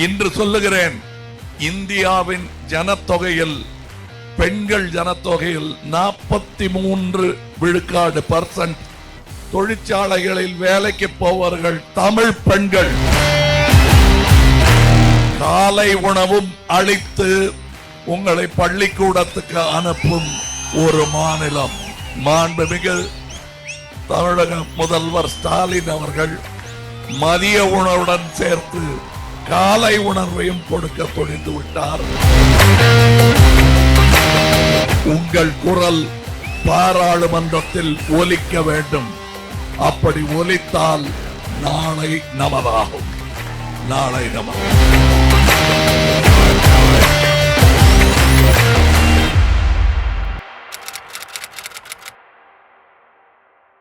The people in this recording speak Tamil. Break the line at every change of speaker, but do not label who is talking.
சொல்லுகிறேன் இந்தியாவின் ஜனத்தொகையில் பெண்கள் ஜனத்தொகையில் நாற்பத்தி மூன்று விழுக்காடு பர்சன்ட் தொழிற்சாலைகளில் வேலைக்கு போவர்கள் தமிழ் பெண்கள். காலை உணவும் அளித்து உங்களை பள்ளிக்கூடத்துக்கு அனுப்பும் ஒரு மாநிலம். மாண்புமிகு தமிழக முதல்வர் ஸ்டாலின் அவர்கள் மதிய உணவுடன் சேர்த்து காலை உணர்வையும் கொடுக்க துணிந்து விட்டார். உங்கள் குரல் பாராளுமன்றத்தில் ஒலிக்க வேண்டும். அப்படி ஒலித்தால் நாளை நமதாகும். நாளை நமது